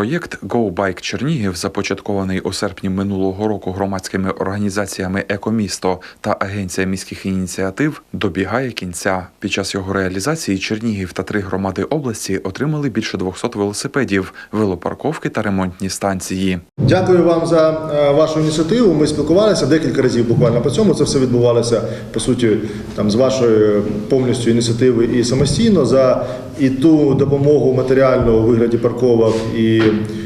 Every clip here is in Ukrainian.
Проєкт «Go Bike Чернігів, започаткований у серпні минулого року громадськими організаціями Екомісто та Агенція міських ініціатив, добігає кінця. Під час його реалізації Чернігів та три громади області отримали більше 200 велосипедів, велопарковки та ремонтні станції. Дякую вам за е, вашу ініціативу. Ми спілкувалися декілька разів буквально по цьому. Це все відбувалося по суті там з вашої повністю ініціативи і самостійно за і ту допомогу матеріальну у вигляді парковок і е, у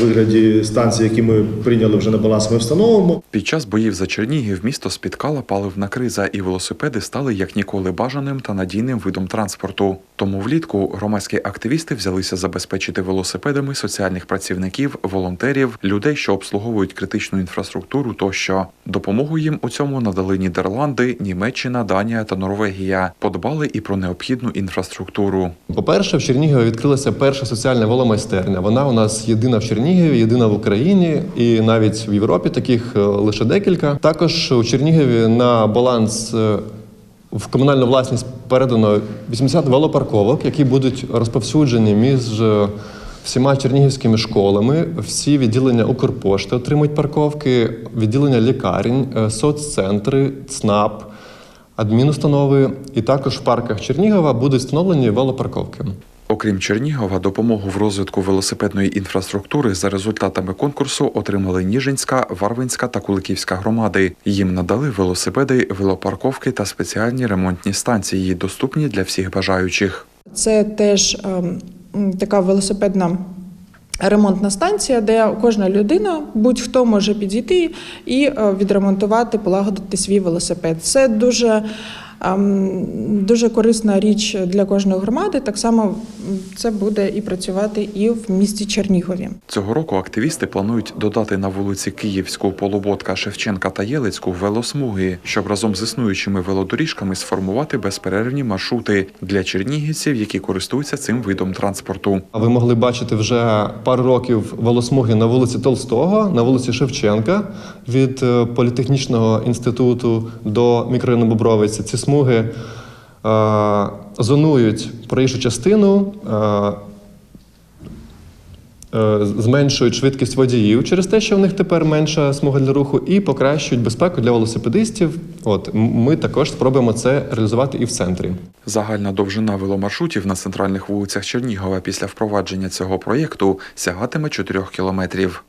вигляді станцій, які ми прийняли вже на баланс. Ми встановимо. Під час боїв за Чернігів місто спіткала паливна криза, і велосипеди стали як ніколи бажаним та надійним видом транспорту. Тому влітку громадські активісти взялися забезпечити велосипедами соціальних працівників, волонтерів, людей, що обслуговують критичну інфраструктуру тощо. Допомогу їм у цьому надали Нідерланди, Німеччина, Данія та Норвегія. Подбали і про необхідну інфраструктуру. По-перше, в Чернігові відкрилася перша соціальна веломайстерня. Вона у нас єдина в Чернігові, єдина в Україні, і навіть в Європі таких е, лише декілька. Також у Чернігові на баланс. е, В комунальну власність передано 80 велопарковок, які будуть розповсюджені між е, всіма чернігівськими школами. Всі відділення Укрпошти отримують парковки, відділення лікарень, соццентри, ЦНАП, адмінустанови. І також в парках Чернігова будуть встановлені велопарковки. Окрім Чернігова, допомогу в розвитку велосипедної інфраструктури за результатами конкурсу отримали Ніжинська, Варвинська та Куликівська громади. Їм надали велосипеди, велопарковки та спеціальні ремонтні станції, доступні для всіх бажаючих. Це теж ем, така велосипедна ремонтна станція, де кожна людина, будь-хто може підійти і е, відремонтувати, полагодити свій велосипед. Це дуже, ем, дуже корисна річ для кожної громади. Так само це буде і працювати і в місті Чернігові. Цього року активісти планують додати на вулиці Київську, Полуботка, Шевченка та Єлицьку велосмуги, щоб разом з існуючими велодоріжками сформувати безперервні маршрути для чернігівців, які користуються цим видом транспорту. А Ви могли бачити вже пару років велосмуги на вулиці Толстого, на вулиці Шевченка від е, політехнічного інституту до мікрорайону Бобровиці. Ці смуги зонують проїжджу частину. Е, е, Зменшують швидкість водіїв через те, що в них тепер менша смуга для руху, і покращують безпеку для велосипедистів. От ми також спробуємо це реалізувати і в центрі. Загальна довжина веломаршрутів на центральних вулицях Чернігова після впровадження цього проєкту сягатиме 4 кілометрів.